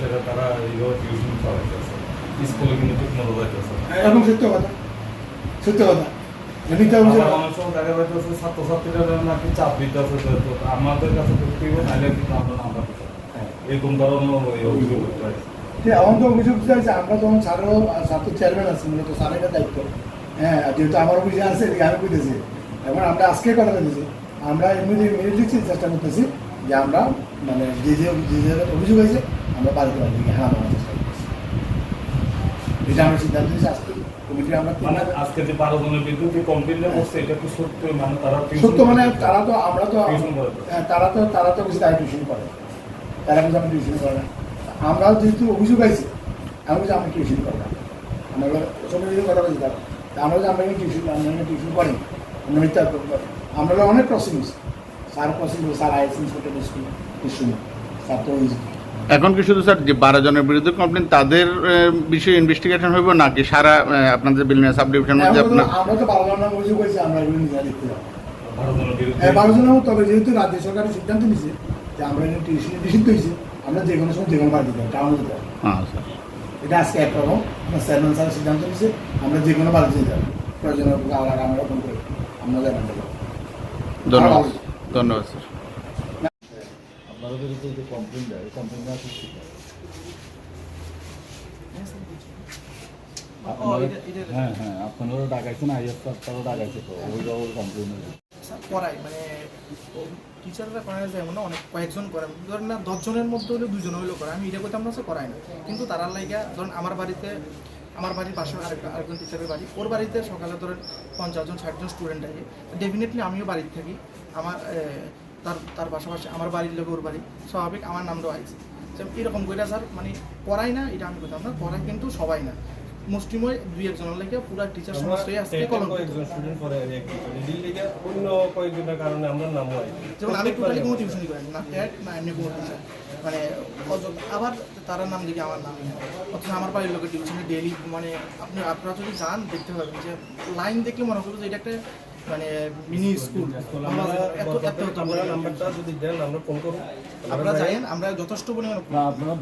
সেটা তারা এইভাবে টিউশন চালাইতেছে স্কুলে কিন্তু ঠিক মতো যাইতেছে না। এবং সত্য কথা সত্য কথা। ছাত্রছাত্রীরা নাকি চাপ আমাদের কাছে কিন্তু আমরা নাম্বার দিতে এরকম ধরনের অভিযোগ যে আমার তো অভিযোগ চাইছে আমরা তখন স্যারও ছাত্র চেয়ারম্যান আছি মূলত স্যারের দায়িত্ব। হ্যাঁ যেহেতু আমার অফিসে আছে আমি বুঝতেছি এখন আমরা আজকে কথা আমরা এমনি ইমিডিয়েটলি চেষ্টা করতেছি। যে আমরা মানে যে যে যে অভিযোগ হয়েছে আমরা বাড়িতে বাড়ি দিকে হারা মারার চেষ্টা করছি। এটা আমরা সিদ্ধান্ত নিয়েছি আজকে আমরা মানে মানে, মানে হ্যাঁ, তারা তো তারা তো তারা তো তারা টিউশন টিউশন যেহেতু অভিযোগ টিউশন আমরা আমরা যে আমরা টিউশন টিউশন মিথ্যা আমরা অনেক প্রশ্ন স্যার এখন কি শুধু স্যার যে বারো জনের বিরুদ্ধে কমপ্লেন তাদের বিষয়ে ইনভেস্টিগেশন হইব নাকি সারা আপনাদের বিল্ডিং সাব ডিভিশন মধ্যে আপনার? আমরা তো বারো জনের অভিযোগ করেছি আমরা এগুলো নিজে দেখতে যাব। বারো জনের হ্যাঁ, তবে যেহেতু রাজ্য সরকারের সিদ্ধান্ত নিছে যে আমরা এটা টিউশন নিষিদ্ধ হয়েছে আমরা যে কোনো সময় যে কোনো বাড়ি দিতে পারি টাউনে দিতে হবে এটা আজকে এক রকম চেয়ারম্যান স্যার সিদ্ধান্ত নিছে আমরা যে কোনো বাড়িতে যাব। প্রয়োজনের আমরা ফোন করি আমরা জানাতে ধন্যবাদ। ধন্যবাদ স্যার হ্যাঁ হ্যাঁ ডাকাইছে তো করায় মানে টিচাররা যায় না অনেক কয়েকজন করে না দশজনের মধ্যে দুজন হলেও করে আমি এটা করতাম আমরা করাই না কিন্তু তারা লাইগা ধরেন আমার বাড়িতে আমার বাড়ির পাশে আরেকটা আরেকজন টিচারের বাড়ি। ওর বাড়িতে সকালে ধরেন পঞ্চাশ জন ষাটজন স্টুডেন্ট আছে ডেফিনেটলি আমিও বাড়িতে থাকি। আমার তার তার পাশাপাশি আমার বাড়ির লোক ওর বাড়ি। স্বাভাবিক আমার নামটাও আছে তো এরকম করে স্যার মানে করাই না এটা আমি করতাম না। করাই কিন্তু সবাই না। মুষ্টিময় দুই একজনের লাগে পুরো টিচার সমস্তই আজকে কলম স্টুডেন্ট দিল্লিতে অন্য কয়েকজনের কারণে আমরা নাম হয়। যেমন আমি টোটালি কোনো টিউশনই করি না। ট্যাট না এমনি কোনো টিউশন মানে আবার তারা নাম লিখে আমার নাম অথচ আমার বাড়ির লোকের টিউশনে ডেলি মানে আপনি, আপনারা যদি যান, দেখতে পাবেন যে লাইন দেখলে মনে করব যে, এটা একটা মানে মিনি স্কুল আমরা নাম্বারটা যদি দেন আমরা ফোন করব। আপনারা জানেন আমরা যথেষ্ট পরিমাণে আপনারা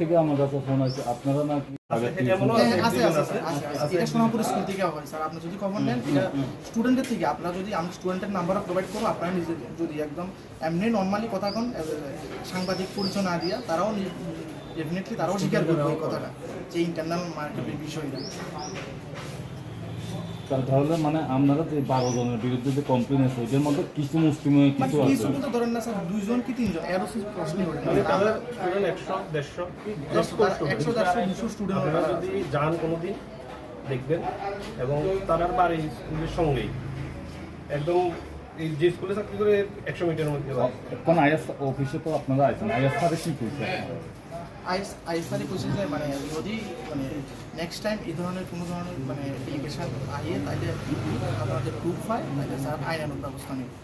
থেকে আমার কাছে ফোন আছে। আপনারা নাকি এটা সোনাপুর স্কুল থেকে হয়। স্যার আপনি যদি খবর নেন এটা স্টুডেন্টের থেকে। আপনারা যদি আমি স্টুডেন্টের নাম্বারও প্রোভাইড করব আপনারা নিজে যদি একদম এমনি নর্মালি কথা কন সাংবাদিক পরিচয় না দিয়া তারাও ডেফিনেটলি তারাও স্বীকার করবে এই কথাটা যে ইন্টারনাল মার্কেটের বিষয়টা। তাহলে মানে আপনারা যে বারো জনের বিরুদ্ধে যে কমপ্লেন আছে ওইটার মধ্যে কিছু মুসলিমে মানে কিছু কিছু আছে কিন্তু ধরেন না স্যার দুইজন কি তিনজন? এরও প্রশ্নই ওঠে না। মানে তাহলে স্টুডেন্ট একশো দেড়শো একশো দেড়শো দুশো স্টুডেন্ট আপনারা যদি যান কোনোদিন দেখবেন এবং তারার বাড়ি স্কুলের সঙ্গেই। একদম এই যে স্কুলে চাকরি করে একশো মিটারের মধ্যে। কোন আইএস অফিসে তো আপনারা আছেন আইএস সাথে কি করছে আইসারি বলছে যে মানে যদি মানে নেক্সট টাইম এই ধরনের কোনো ধরনের মানে এলিগেশন আইয়ে তাহলে আপনাদের প্রুফ হয় তাহলে স্যার আইনানুক ব্যবস্থা নেবে।